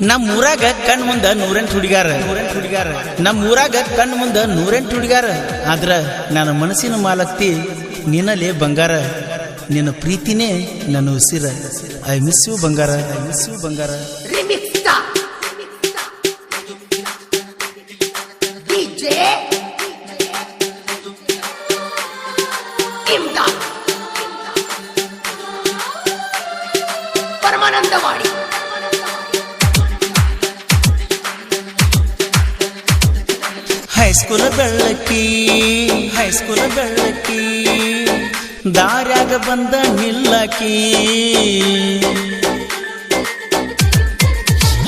ನಮ್ಮ ಊರಾಗ ಕಣ್ಣು ಮುಂದ ನೂರೆಂಟು ಹುಡುಗಾರ ನೂರೆಂಟು ಹುಡುಗಾರ ನಮ್ಮ ಊರಾಗ ಕಣ್ಣು ಮುಂದ ನೂರೆಂಟು ಹುಡುಗಾರ ಆದ್ರ ನನ್ನ ಮನಸ್ಸಿನ ಮಾಲಕ್ತಿ ನಿನ್ನಲೇ ಬಂಗಾರ. ನಿನ್ನ ಪ್ರೀತಿನೇ ನನ್ನ ಉಸಿರ. ಐ ಮಿಸ್ ಯು ಬಂಗಾರ. ಐ ಮಿಸ್ ಯು ಬಂಗಾರ. ಪರಮಾನಂದವಾಡಿ ಹೈಸ್ಕೂಲ್ ಬೆಳ್ಳಕ್ಕಿ ಹೈಸ್ಕೂಲ್ ಬೆಳ್ಳಕ್ಕಿ ದಾರ್ಯಾಗ ಬಂದ ನಿಲ್ಲಕಿ.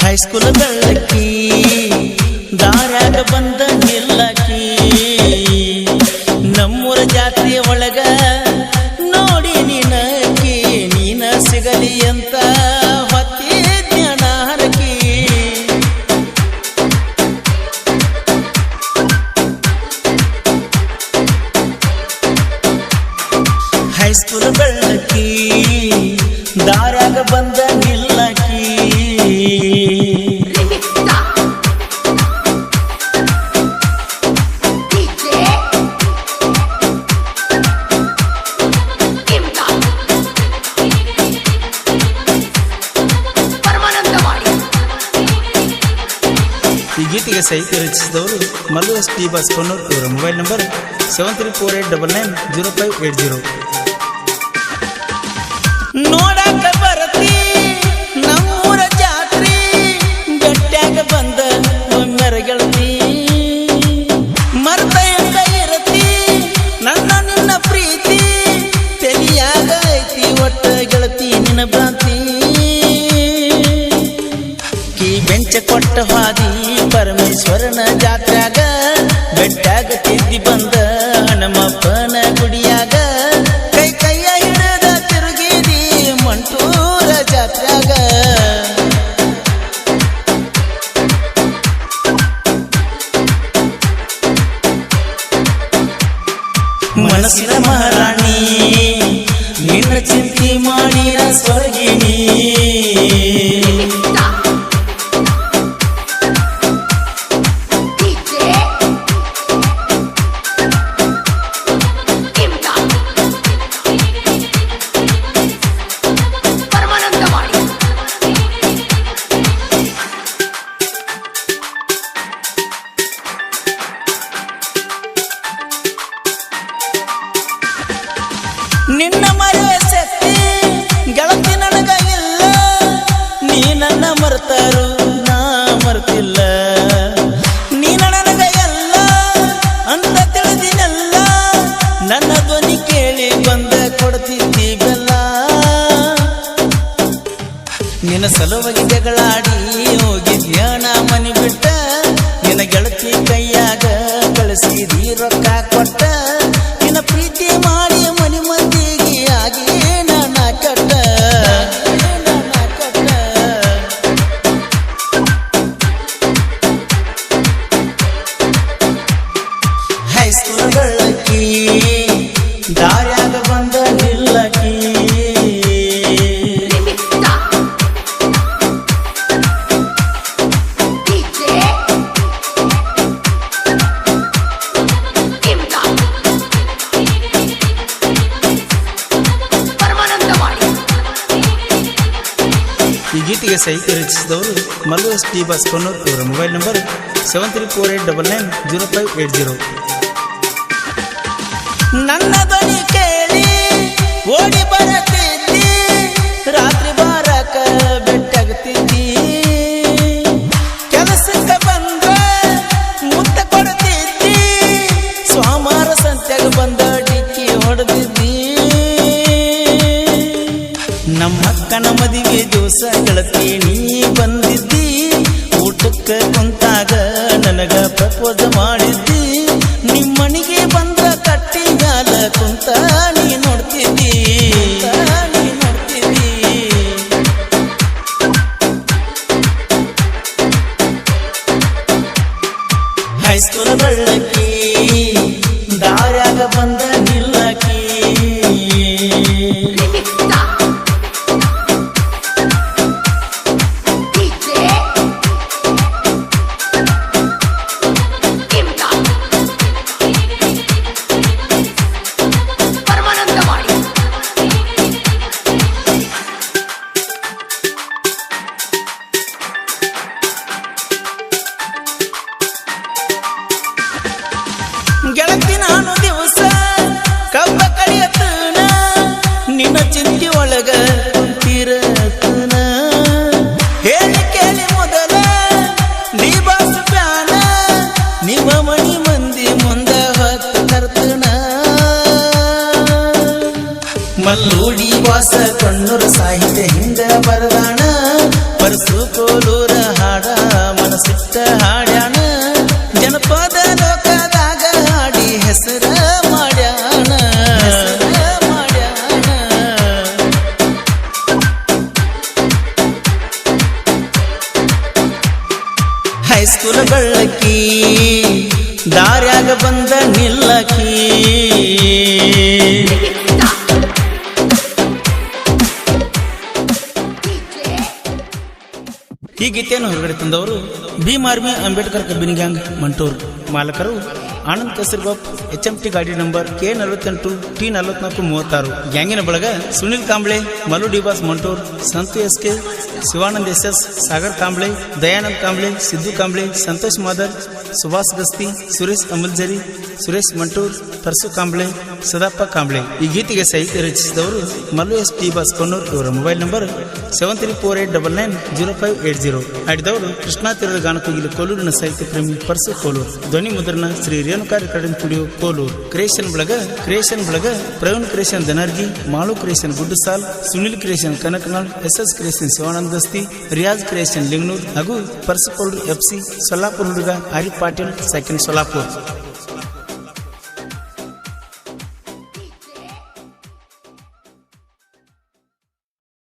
ಹೈಸ್ಕೂಲ್ ಬೆಳ್ಳಕ್ಕಿ ದಾರ್ಯಾಗ ಬಂದ ನಿಲ್ಲಕಿ. ನಮ್ಮೂರ ಜಾತ್ರೆಯ ಒಳಗ ಹೈಸ್ಕೂಲ್ ಬೆಳ್ಳಕ್ಕಿ ದಾರ್ಯಾಗ ಬಂದ ನಿಲ್ಲಕ್ಕಿ ಈ ಗೀತೆಗೆ ಸಾಹಿತ್ಯ ರಚಿಸಿದವರು ಮಲ್ಲು ಎಸ್ ಟಿ ಬಸ್ ಕೊನ್ನೂರ್ ಇವರ mobile number seven three four eight double nine zero five eight zero. Bench ಕೊಟ್ಟ ಹಾದಿ, ಪರಮೇಶ್ವರನ ಜಾತ್ರಾಗ ಬೆಟ್ಟಾಗ ತಿದ್ದಿ ಬಂದ ಹನುಮಪ್ಪನ ಗುಡಿಯಾಗ. ಕೈ ಕೈಯ ಹಿಡಿದ ತಿರುಗಿದಿ ಮಂಟೂರ ಜಾತ್ರಾಗ ಮನಸ್ಸಿನ ಮಹಾರಾಣಿ, ನಿನ್ನ ಚಿಂತೆ ಮಾಡಿರ ಸ್ವರ್ಗಿಣಿ. ನಿನ್ನ ಸಲುವಾಗಿ ಜಗಳಾಡಿ ಹೋಗಿ ಮನಿ ಬಿಟ್ಟ ನಿನ್ನ ಗೆಳತಿ ಕೈಯಾಗ ಕಳಿಸಿದಿ ರೊಕ್ಕ ಕೊಟ್ಟ. ಬೆಳ್ಳಕ್ಕಿ ದಾರ್ಯಾಗ ಬಂದ ನಿಲ್ಲಕಿ. ಈ ಗೀತೆಗೆ ಸಾಹಿತ್ಯ ರಚಿಸಿದವರು ಮಲ್ಲು ಎಸ್ ಟಿ ಬಸ್ ಕೊನ್ನೂರ್ ಇವರ mobile number seven three four eight double nine zero five eight zero. ನನ್ನ ಕೇಳಿ ಓಡಿ ಬರತಿದ್ದಿ ರಾತ್ರಿ ಬಾರಕ ಬೆಟ್ಟಾಗ್ತಿದ್ದಿ. ಹೈಸ್ಕೂಲ್ ಬಳ್ಳಕ್ಕಿ ದಾರ್ಯಾಗ ಬಂದ ಮಲ್ಲೂಡಿ ವಾಸ, ಕಣ್ಣೂರು ಸಾಹಿತ್ಯ ಹಿಂದ ಬರದಾಣ. ಪರಸು ಕೋಲೂರ ಹಾಡ ಮನಸಿಟ್ಟ ಹಾಡ್ಯಾಣ. ಜನಪದ ಲೋಕದಾಗ ಹಾಡಿ ಹೆಸರ ಮಾಡ್ಯಾಣ. ಹೈಸ್ಕೂಲ್ ಬಳ್ಳಕ್ಕಿ ದಾರ್ಯಾಗ ಬಂದ ನಿಲ್ಲಕಿ. ಈ ಗೀತೆಯನ್ನು ಹೊರಗಡೆ ತಂದವರು ಭೀಮಾರ್ಮಿ ಅಂಬೇಡ್ಕರ್ ಕಬ್ಬಿನ ಗ್ಯಾಂಗ್ ಮಂಟೂರ್ ಮಾಲಕರು. ಆನಂದ್ ಕೆಸರ್ಗೋಪ್ ಎಚ್ ಎಂ ಟಿ ಗಾಡಿ ನಂಬರ್ ಕೆ ನಲವತ್ತೆಂಟು, ಟಿ ನಲವತ್ನಾಲ್ಕು, ಮೂವತ್ತಾರು. ಗ್ಯಾಂಗಿನ ಬಳಗ Sunil Kamble Malu D boss Mantur, Santu S K Shivanand S S Sagar Kamble, Dayanand Kamble, Siddu Kamble, Santosh Madar, Subhash Gasti Suresh Amaljari Suresh Mantur, Parasu Kamble, Sadappa Kamble. ಈ ಗೀತೆಗೆ ಸಾಹಿತ್ಯ ರಚಿಸಿದವರು Mallu S T boss Konnur ಇವರ mobile number seven three four eight double nine zero five eight zero. ಆಡಿದವರು Krishna ತೀರದ ಗಾನಕೋಗಿಲು ಕೋಲೂರಿನ ಸಾಹಿತ್ಯ ಪ್ರೇಮಿ ಪರಸು ಕೋಲೂರು. ಧ್ವನಿ ಮುದ್ರಣ ಶ್ರೀ ರೇಣುಕಾ ಕಡಿಮೆ ಸ್ಟುಡಿಯೋ ಕೋಲೂರು ಕ್ರಿಯೇಷನ್ ಬಳಗ ಕ್ರಿಯೇಷನ್ ಬಳಗ, Praveen creation Danargi Malu creation Guddasal, Sunil creation Kanakanal S S creation Shivananda Dasti, Riyaz creation Lingnur ಹಾಗೂ ಎಫ್ ಸಿ ಸೊಲ್ಲಾಪುರ್ ಹುಡುಗ ಹರಿ ಪಾಟೀಲ್, ಸೆಕೆಂಡ್ ಸೊಲ್ಲಾಪುರ್.